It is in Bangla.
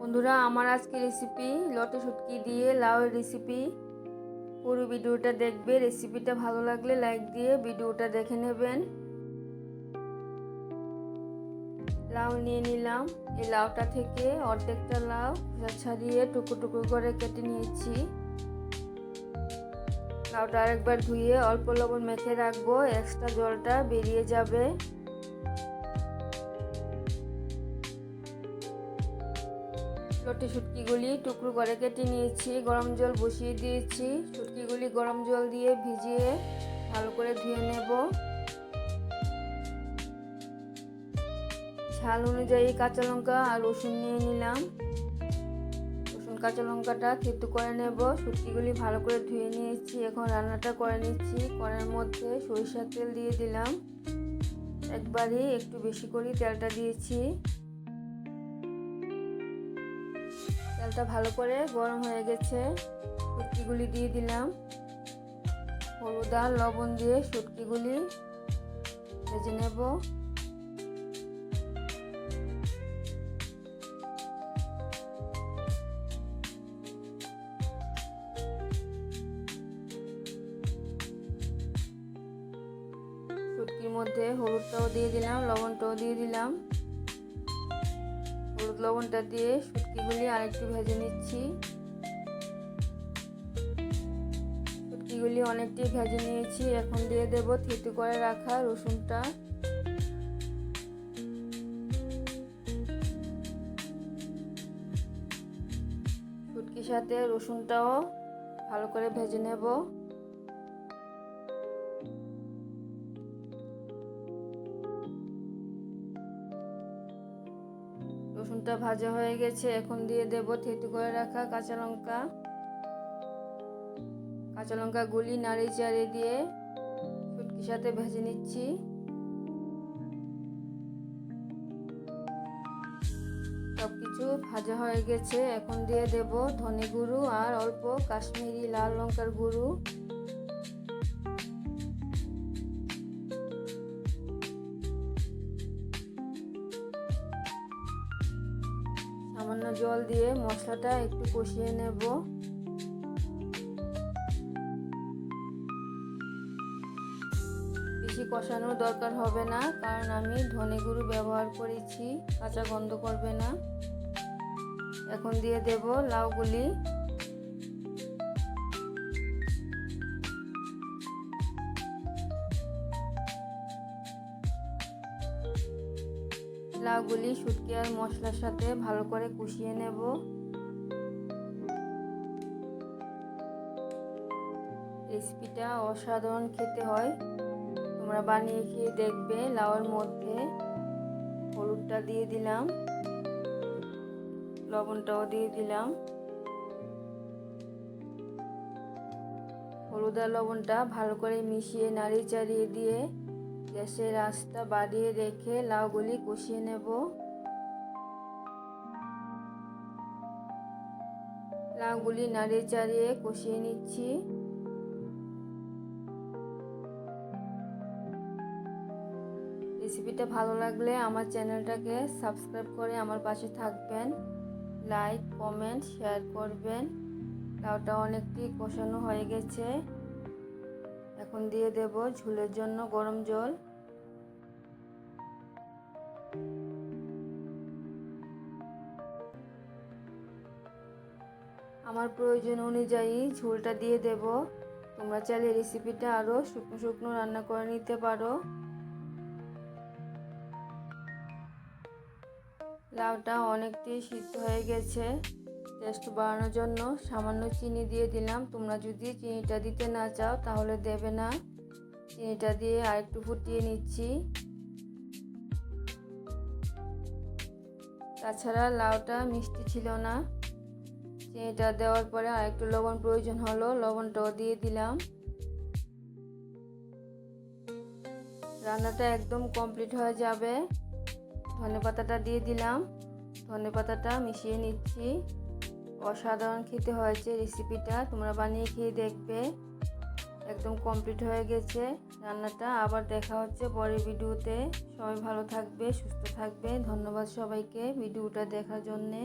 বন্ধুরা, আমার আজকে রেসিপি লটে শুটকি দিয়ে লাউয়ের রেসিপি পুরো ভিডিওটা দেখবে রেসিপিটা ভালো লাগলে লাইক দিয়ে ভিডিওটা দেখে নেবেন। লাউ নিয়ে নিলাম। এই লাউটা থেকে অর্ধেকটা লাউ ছাড়িয়ে টুকরো টুকরো করে কেটে নিয়েছি। লাউটা আরেকবার ধুয়ে অল্প লবণ মেখে রাখব এক্সট্রা জলটা বেরিয়ে যাবে। লটে শুটকিগুলি টুকরো করে কেটে নিয়েছি। গরম জল বসিয়ে দিয়েছি। শুটকিগুলি গরম জল দিয়ে ভিজিয়ে ভালো করে ধুয়ে নেব। ঝাল অনুযায়ী কাঁচা লঙ্কা আর রসুন নিয়ে নিলাম। রসুন, কাঁচা লঙ্কাটা থেতু করে নেব। শুটকিগুলি ভালো করে ধুয়ে নিয়েছি। এখন রান্নাটা করে নিচ্ছি। কড়ার মধ্যে সরিষার তেল দিয়ে দিলাম। একবারই একটু বেশি করে তেলটা দিয়েছি। তেলটা ভালো করে গরম হয়ে গেছে। শুটকিগুলি দিয়ে দিলাম। হলুদ আর লবণ দিয়ে শুটকিগুলি ভেজে নেব। শুটকির মধ্যে হলুদটাও দিয়ে দিলাম, লবণটাও দিয়ে দিলাম। হলুদ লবণটা দিয়ে শুটকিগুলি আরেকটু ভেজে নিচ্ছি। শুটকিগুলি অনেকটাই ভেজে নিয়েছি। এখন দিয়ে দেব থেতু করে রাখা রসুনটা। শুটকির সাথে রসুনটাও ভালো করে ভেজে নেব। রসুনটা ভাজা হয়ে গেছে, এখন দিয়ে দেব থেতু করে রাখা কাঁচা লঙ্কা। কাঁচা লঙ্কা গুলি নাড়ি চাড়িয়ে দিয়ে শুটকির সাথে ভেজে নিচ্ছি। সব কিছু ভাজা হয়ে গেছে, এখন দিয়ে দেব ধনে গুঁড়ো আর অল্প কাশ্মীরি লাল লঙ্কার গুঁড়ো। সামান্য জল দিয়ে মশলাটা একটু কষিয়ে নেব। বেশি কষানোর দরকার হবে না, কারণ আমি ধনে গুঁড়ো ব্যবহার করেছি, কাঁচা গন্ধ করবে না। এখন দিয়ে দেব লাউগুলি। লাউগুলি শুটকি আর মশলার সাথে ভালো করে কষিয়ে নেব। রেসিপিটা অসাধারণ খেতে হয়। তোমরা বানিয়ে খেয়ে দেখবে, লাউয়ের মধ্যে হলুদটা দিয়ে দিলাম, লবণটাও দিয়ে দিলাম। হলুদ আর লবণটা ভালো করে মিশিয়ে নাড়িয়ে চাড়িয়ে দিয়ে গ্যাসের আঁচটা বাড়িয়ে রেখে লাউগুলি কষিয়ে নেব। লাউগুলি নাড়িয়ে চাড়িয়ে কষিয়ে নিচ্ছি। রেসিপিটা ভালো লাগলে আমার চ্যানেলটাকে সাবস্ক্রাইব করে আমার পাশে থাকবেন। লাইক, কমেন্ট, শেয়ার করবেন। লাউটা অনেকটি কষানো হয়ে গেছে। এখন দিয়ে দেব ঝুলের জন্য গরম জল। আমার প্রয়োজন অনুযায়ী ঝোলটা দিয়ে দেব। তোমরা চাইলে রেসিপিটা আরও শুকনো শুকনো রান্না করে নিতে পারো। লাউটা অনেকটাই সিদ্ধ হয়ে গেছে। টেস্ট বাড়ানোর জন্য সামান্য চিনি দিয়ে দিলাম। তোমরা যদি চিনিটা দিতে না চাও তাহলে দেবে না। চিনিটা দিয়ে আরেকটু ফুটিয়ে নিচ্ছি। তাছাড়া লাউটা মিষ্টি ছিল না। চিনিটা দেওয়ার পরে আরেকটু লবণ প্রয়োজন হলো, লবণটাও দিয়ে দিলাম। রান্নাটা একদম কমপ্লিট হয়ে যাবে। ধনে পাতাটা দিয়ে দিলাম। ধনে পাতাটা মিশিয়ে নিচ্ছি। অসাধারণ খেতে হয়েছে রেসিপিটা তোমরা বানিয়ে খেয়ে দেখবে। একদম কমপ্লিট হয়ে গেছে রান্নাটা। আবার দেখা হচ্ছে পরের ভিডিওতে। সবাই ভালো থাকবে, সুস্থ থাকবে। ধন্যবাদ সবাইকে ভিডিওটা দেখার জন্যে।